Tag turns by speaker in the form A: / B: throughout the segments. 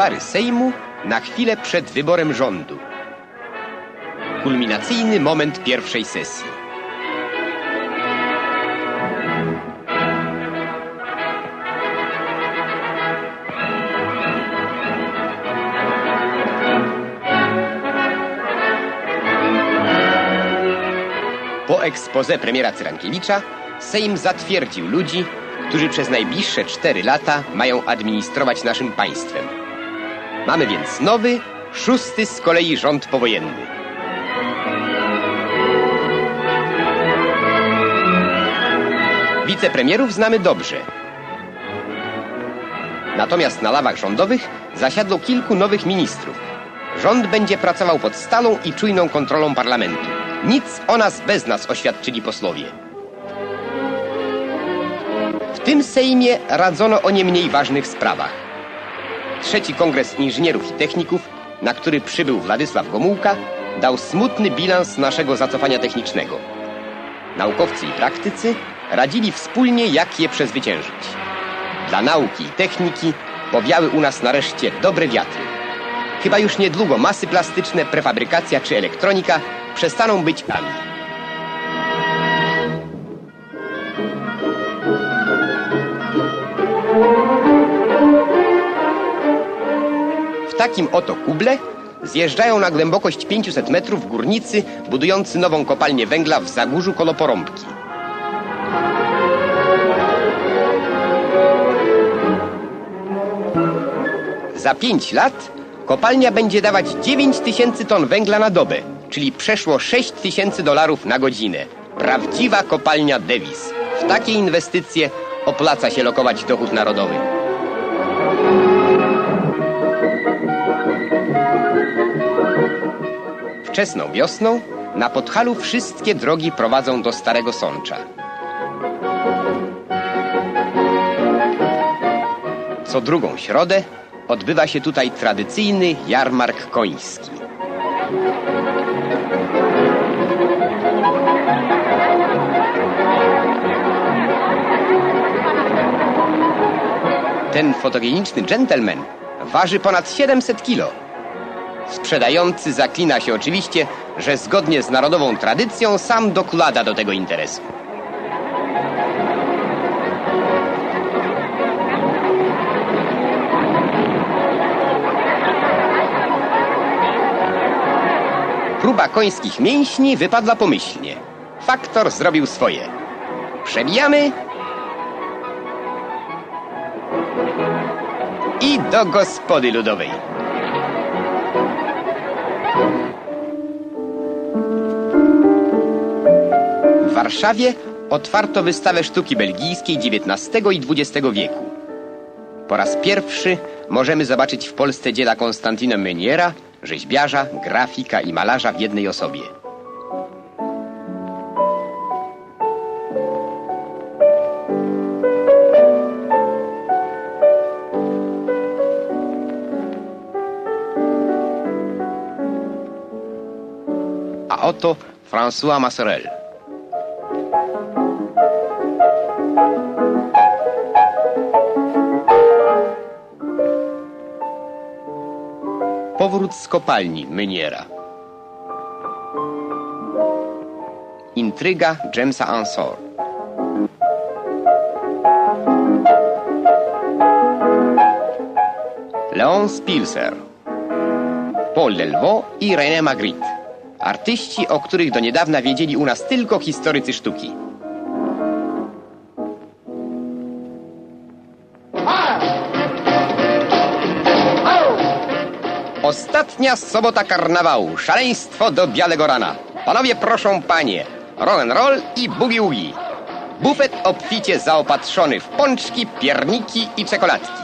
A: kuluary Sejmu na chwilę przed wyborem rządu. Kulminacyjny moment pierwszej sesji. Po ekspoze premiera Cyrankiewicza Sejm zatwierdził ludzi, którzy przez najbliższe cztery lata mają administrować naszym państwem. Mamy więc nowy, szósty z kolei rząd powojenny. Wicepremierów znamy dobrze. Natomiast na lawach rządowych zasiadło kilku nowych ministrów. Rząd będzie pracował pod stałą i czujną kontrolą parlamentu. Nic o nas bez nas oświadczyli posłowie. W tym Sejmie radzono o nie mniej ważnych sprawach. Trzeci Kongres Inżynierów i Techników, na który przybył Władysław Gomułka, dał smutny bilans naszego zacofania technicznego. Naukowcy i praktycy radzili wspólnie, jak je przezwyciężyć. Dla nauki i techniki powiały u nas nareszcie dobre wiatry. Chyba już niedługo masy plastyczne, prefabrykacja czy elektronika przestaną być ami. Takim oto kuble zjeżdżają na głębokość 500 metrów górnicy budujący nową kopalnię węgla w Zagórzu koło Porąbki. Za 5 lat kopalnia będzie dawać 9 tysięcy ton węgla na dobę, czyli przeszło 6 tysięcy dolarów na godzinę. Prawdziwa kopalnia Davis. W takie inwestycje opłaca się lokować dochód narodowy. Wczesną wiosną na Podhalu wszystkie drogi prowadzą do Starego Sącza. Co drugą środę odbywa się tutaj tradycyjny jarmark koński. Ten fotogeniczny dżentelmen waży ponad 700 kilo. Sprzedający zaklina się oczywiście, że zgodnie z narodową tradycją sam dokłada do tego interesu. Próba końskich mięśni wypadła pomyślnie. Faktor zrobił swoje. Przebijamy i do gospody ludowej. Warszawie otwarto wystawę sztuki belgijskiej XIX i XX wieku. Po raz pierwszy możemy zobaczyć w Polsce dzieła Konstantina Meuniera, rzeźbiarza, grafika i malarza w jednej osobie. A oto François Massorel. Powrót z kopalni Myniera. Intryga Jamesa Ansor. Leon Spilser. Paul Delvaux i René Magritte. Artyści, o których do niedawna wiedzieli u nas tylko historycy sztuki. Ostatnia sobota karnawału. Szaleństwo do białego rana. Panowie proszą panie. Roll i boogie woogie. Bufet obficie zaopatrzony w pączki, pierniki i czekoladki.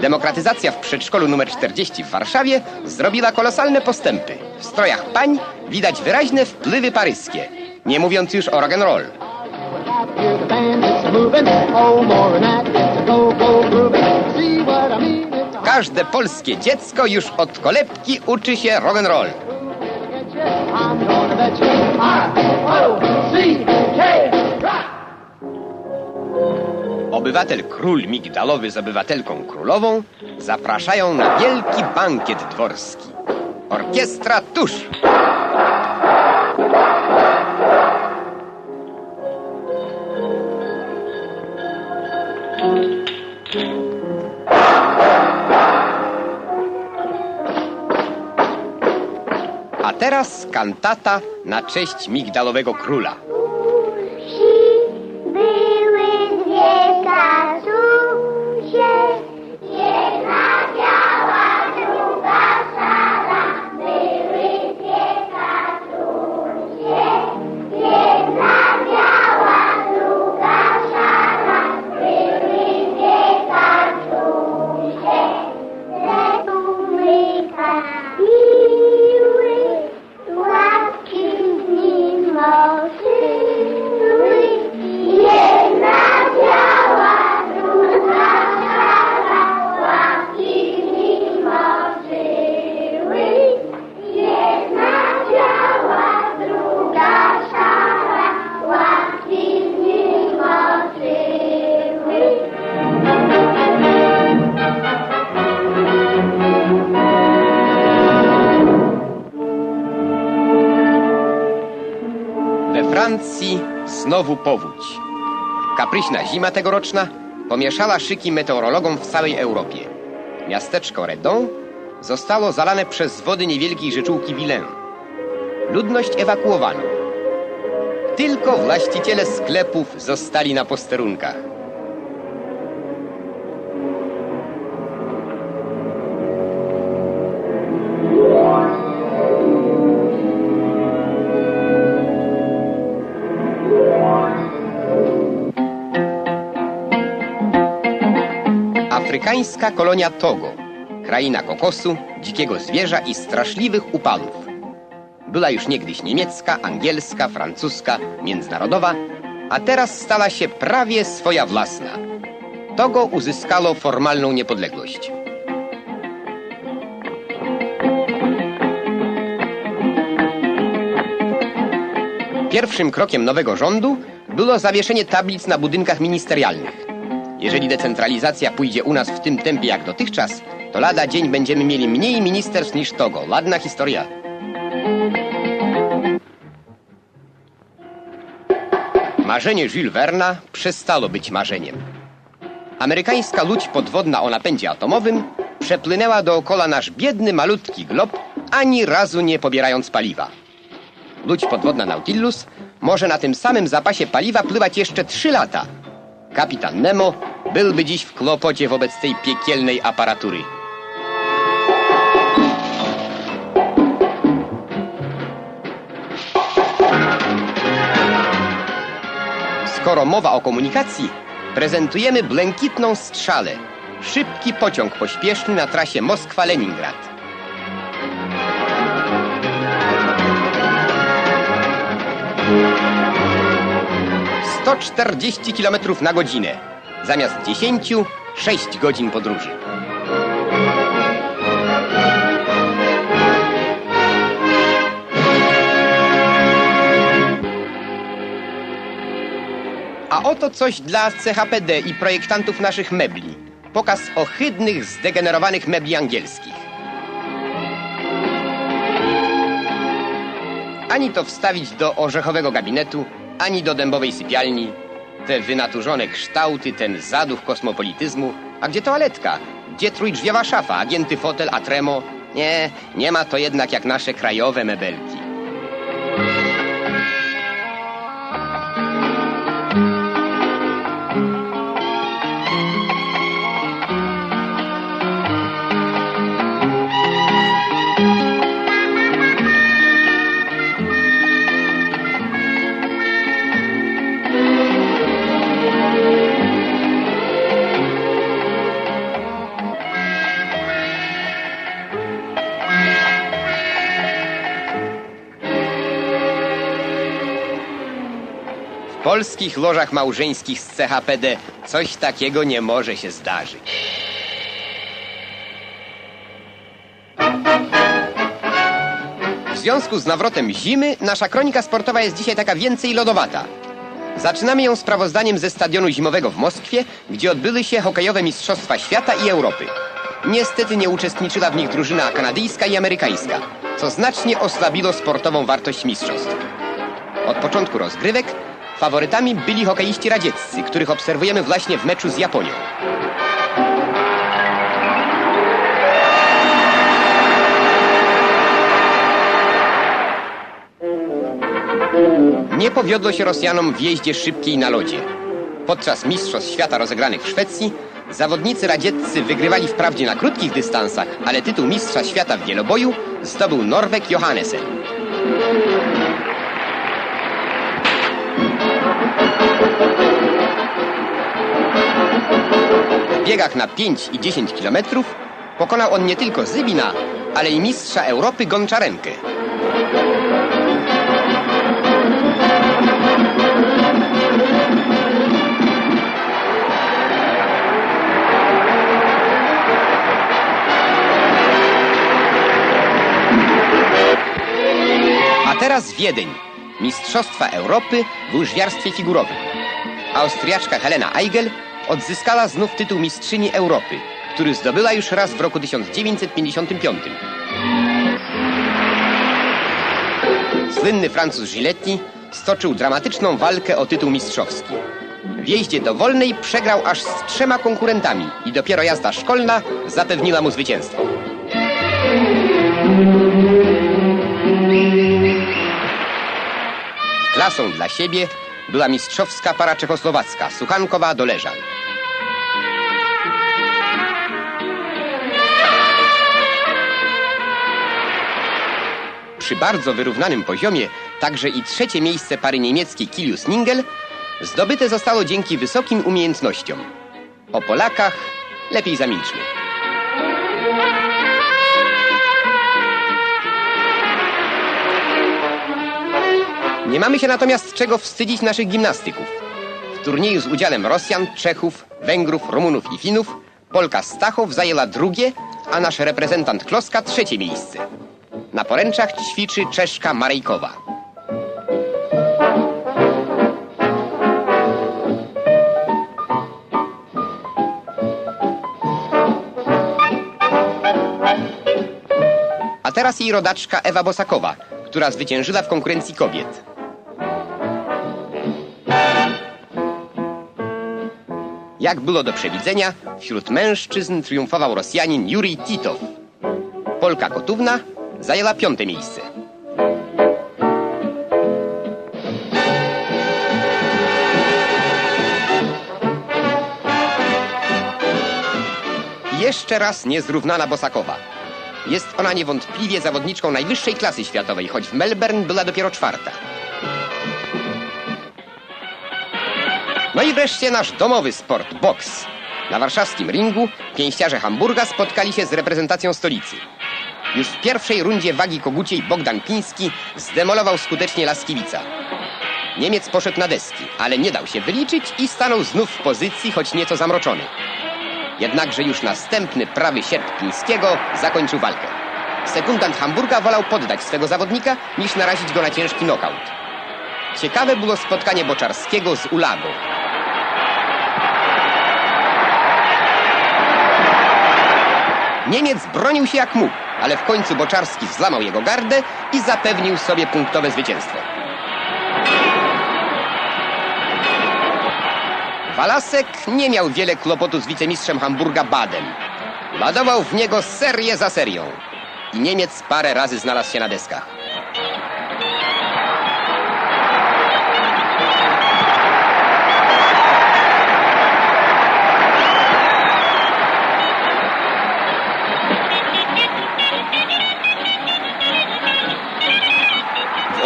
A: Demokratyzacja w przedszkolu numer 40 w Warszawie zrobiła kolosalne postępy. W strojach pań widać wyraźne wpływy paryskie. Nie mówiąc już o rock'n'roll.
B: Oh. See what I mean?
A: Każde polskie dziecko już od kolebki uczy się rock'n'roll. obywatel król migdalowy z obywatelką królową zapraszają na wielki bankiet dworski. Orkiestra tuż! Teraz kantata na cześć migdalowego króla. We Francji znowu powódź. Kapryśna zima tegoroczna pomieszała szyki meteorologom w całej Europie. Miasteczko Redon zostało zalane przez wody niewielkiej rzeczułki Vilain. Ludność ewakuowano. Tylko właściciele sklepów zostali na posterunkach. Afrykańska kolonia Togo, kraina kokosu, dzikiego zwierza i straszliwych upalów. Była już niegdyś niemiecka, angielska, francuska, międzynarodowa, a teraz stała się prawie swoja własna. Togo uzyskało formalną niepodległość. Pierwszym krokiem nowego rządu było zawieszenie tablic na budynkach ministerialnych. Jeżeli decentralizacja pójdzie u nas w tym tempie jak dotychczas, to lada dzień będziemy mieli mniej ministerstw niż Togo. Ładna historia. Marzenie Jules Verna przestało być marzeniem. Amerykańska łódź podwodna o napędzie atomowym przepłynęła dookoła nasz biedny, malutki glob, ani razu nie pobierając paliwa. Łódź podwodna Nautilus może na tym samym zapasie paliwa pływać jeszcze trzy lata. Kapitan Nemo byłby dziś w kłopocie wobec tej piekielnej aparatury. Skoro mowa o komunikacji, prezentujemy błękitną strzałę. Szybki pociąg pośpieszny na trasie Moskwa-Leningrad. Sto czterdzieści kilometrów na godzinę. Zamiast dziesięciu, sześć godzin podróży. A oto coś dla CHPD i projektantów naszych mebli. Pokaz ohydnych, zdegenerowanych mebli angielskich. Ani to wstawić do orzechowego gabinetu, ani do dębowej sypialni. Te wynaturzone kształty, ten zaduch kosmopolityzmu. A gdzie toaletka? Gdzie trójdrzwiowa szafa, agienty fotel, a tremo? Nie, nie ma to jednak jak nasze krajowe mebelki. Polskich lożach małżeńskich z CHPD coś takiego nie może się zdarzyć. W związku z nawrotem zimy nasza kronika sportowa jest dzisiaj taka więcej lodowata. Zaczynamy ją sprawozdaniem ze stadionu zimowego w Moskwie, gdzie odbyły się hokejowe Mistrzostwa Świata i Europy. Niestety nie uczestniczyła w nich drużyna kanadyjska i amerykańska, co znacznie osłabiło sportową wartość mistrzostw. Od początku rozgrywek faworytami byli hokeiści radzieccy, których obserwujemy właśnie w meczu z Japonią. Nie powiodło się Rosjanom w jeździe szybkiej na lodzie. Podczas Mistrzostw Świata rozegranych w Szwecji zawodnicy radzieccy wygrywali wprawdzie na krótkich dystansach, ale tytuł Mistrza Świata w wieloboju zdobył Norweg Johannesen. Biegach na 5 i 10 kilometrów pokonał on nie tylko Zybina, ale i mistrza Europy Gonczarenkę. A teraz Wiedeń. Mistrzostwa Europy w łyżwiarstwie figurowym. Austriaczka Helena Eigel odzyskała znów tytuł mistrzyni Europy, który zdobyła już raz w roku 1955. Słynny Francuz Giletti stoczył dramatyczną walkę o tytuł mistrzowski. W jeździe dowolnej przegrał aż z trzema konkurentami i dopiero jazda szkolna zapewniła mu zwycięstwo. Klasą dla siebie była mistrzowska para czechosłowacka, Suchankowa Przy bardzo wyrównanym poziomie także i trzecie miejsce pary niemieckiej Kilius-Ningel zdobyte zostało dzięki wysokim umiejętnościom. O Polakach lepiej zamilczmy. Nie mamy się natomiast czego wstydzić naszych gimnastyków. W turnieju z udziałem Rosjan, Czechów, Węgrów, Rumunów i Finów Polka Stachow zajęła drugie, a nasz reprezentant Kloska trzecie miejsce. Na poręczach ćwiczy Czeszka Marejkowa. A teraz jej rodaczka Ewa Bosakowa, która zwyciężyła w konkurencji kobiet. Jak było do przewidzenia, wśród mężczyzn triumfował Rosjanin Jurij Titow. Polka Kotówna zajęła piąte miejsce. Jeszcze raz niezrównana Bosakowa. Jest ona niewątpliwie zawodniczką najwyższej klasy światowej, choć w Melbourne była dopiero czwarta. No i wreszcie nasz domowy sport, boks. Na warszawskim ringu pięściarze Hamburga spotkali się z reprezentacją stolicy. Już w pierwszej rundzie wagi koguciej Bogdan Piński zdemolował skutecznie Laskiewicza. Niemiec poszedł na deski, ale nie dał się wyliczyć i stanął znów w pozycji, choć nieco zamroczony. Jednakże już następny prawy sierp Pińskiego zakończył walkę. Sekundant Hamburga wolał poddać swego zawodnika, niż narazić go na ciężki nokaut. Ciekawe było spotkanie Boczarskiego z Ulago. Niemiec bronił się jak mógł, ale w końcu Boczarski złamał jego gardę i zapewnił sobie punktowe zwycięstwo. Walasek nie miał wiele kłopotu z wicemistrzem Hamburga Badem. Ładował w niego serię za serią. I Niemiec parę razy znalazł się na deskach.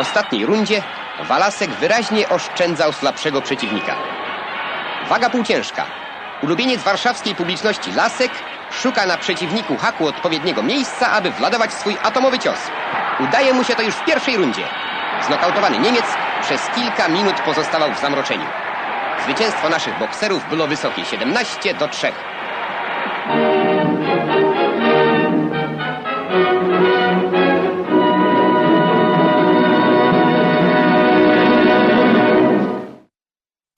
A: Ostatniej rundzie Walasek wyraźnie oszczędzał słabszego przeciwnika. Waga półciężka. Ulubieniec warszawskiej publiczności Lasek szuka na przeciwniku haku odpowiedniego miejsca, aby władować swój atomowy cios. Udaje mu się to już w pierwszej rundzie. Znokautowany Niemiec przez kilka minut pozostawał w zamroczeniu. Zwycięstwo naszych bokserów było wysokie 17 do 3.